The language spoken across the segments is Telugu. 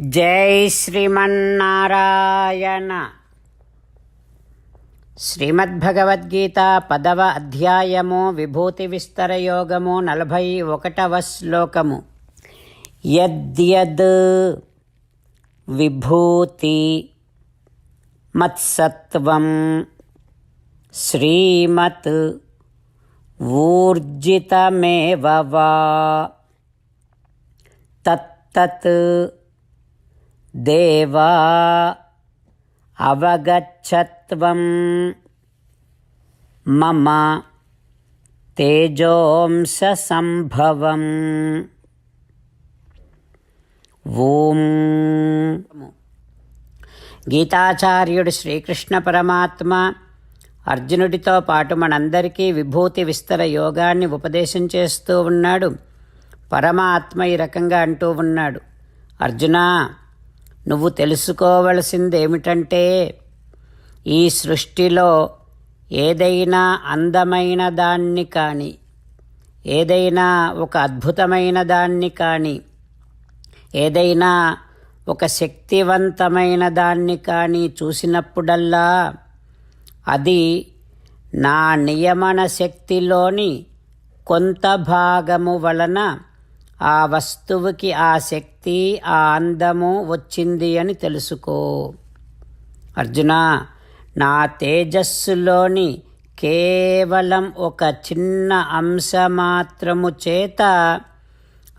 జై శ్రీమన్నారాయణ. శ్రీమద్భగవద్గీత పదవ అధ్యాయము విభూతి విస్తర యోగము నలభై ఒకటవ శ్లోకము. యద్యద్ విభూతి మత్సత్వం శ్రీమత్ ఊర్జితమేవ వా తత్తత్ దేవా అవగచ్చత్వం మమ తేజోంశ సంభవం ఓం. గీతాచార్యుడు శ్రీకృష్ణ పరమాత్మ అర్జునుడితో పాటు మనందరికీ విభూతి విస్తర యోగాన్ని ఉపదేశం చేస్తూ ఉన్నాడు. పరమాత్మ ఈ రకంగా అంటూ ఉన్నాడు. అర్జునా నువ్వు తెలుసుకోవలసింది ఏమిటంటే ఈ సృష్టిలో ఏదైనా అందమైన దాన్ని కానీ ఏదైనా ఒక అద్భుతమైన దాన్ని కానీ ఏదైనా ఒక శక్తివంతమైన దాన్ని కానీ చూసినప్పుడల్లా అది నా నియమన శక్తిలోని కొంత భాగము వలన ఆ వస్తువుకి ఆ శక్తి ఆ అందము వచ్చింది అని తెలుసుకో. అర్జున నా తేజస్సులోని కేవలం ఒక చిన్న అంశ మాత్రము చేత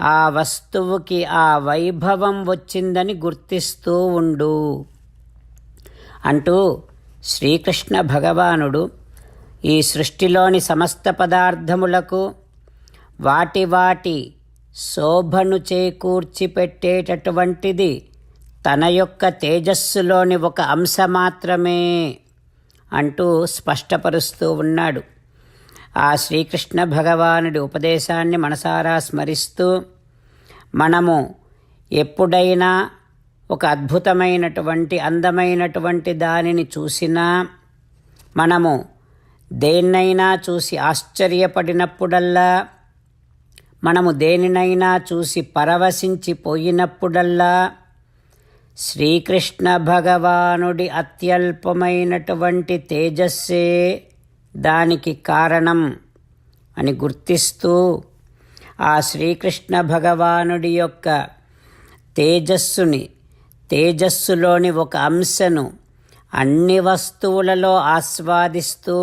ఆ వస్తువుకి ఆ వైభవం వచ్చిందని గుర్తిస్తూ ఉండు. అంటూ శ్రీకృష్ణ భగవానుడు ఈ సృష్టిలోని సమస్త పదార్థములకు వాటి వాటి శోభను చేకూర్చి పెట్టేటటువంటిది తన యొక్క తేజస్సులోని ఒక అంశ మాత్రమే అంటూ స్పష్టపరుస్తూ ఉన్నాడు. ఆ శ్రీకృష్ణ భగవానుడి ఉపదేశాన్ని మనసారా స్మరిస్తూ మనము ఎప్పుడైనా ఒక అద్భుతమైనటువంటి అందమైనటువంటి దానిని చూసినా మనము దేన్నైనా చూసి ఆశ్చర్యపడినప్పుడల్లా మనము దేనినైనా చూసి పరవశించిపోయినప్పుడల్లా శ్రీకృష్ణ భగవానుడి అత్యల్పమైనటువంటి తేజస్సే దానికి కారణం అని గుర్తిస్తూ ఆ శ్రీకృష్ణ భగవానుడి యొక్క తేజస్సుని తేజస్సులోని ఒక అంశను అన్ని వస్తువులలో ఆస్వాదిస్తూ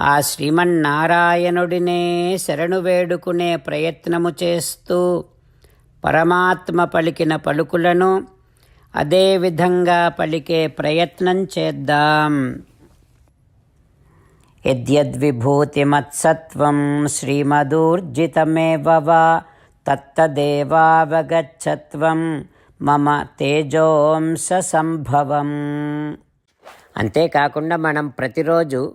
ఆ శ్రీమన్నారాయణుడినే శరణు వేడుకునే ప్రయత్నము చేస్తూ పరమాత్మ పలికిన పలుకులను అదేవిధంగా పలికే ప్రయత్నం చేద్దాం. యద్యద్విభూతిమత్సత్వం శ్రీమదూర్జితమేవ వా తత్తదేవావగచ్చత్వం మమ తేజోంస సంభవం. అంతేకాకుండా మనం ప్రతిరోజు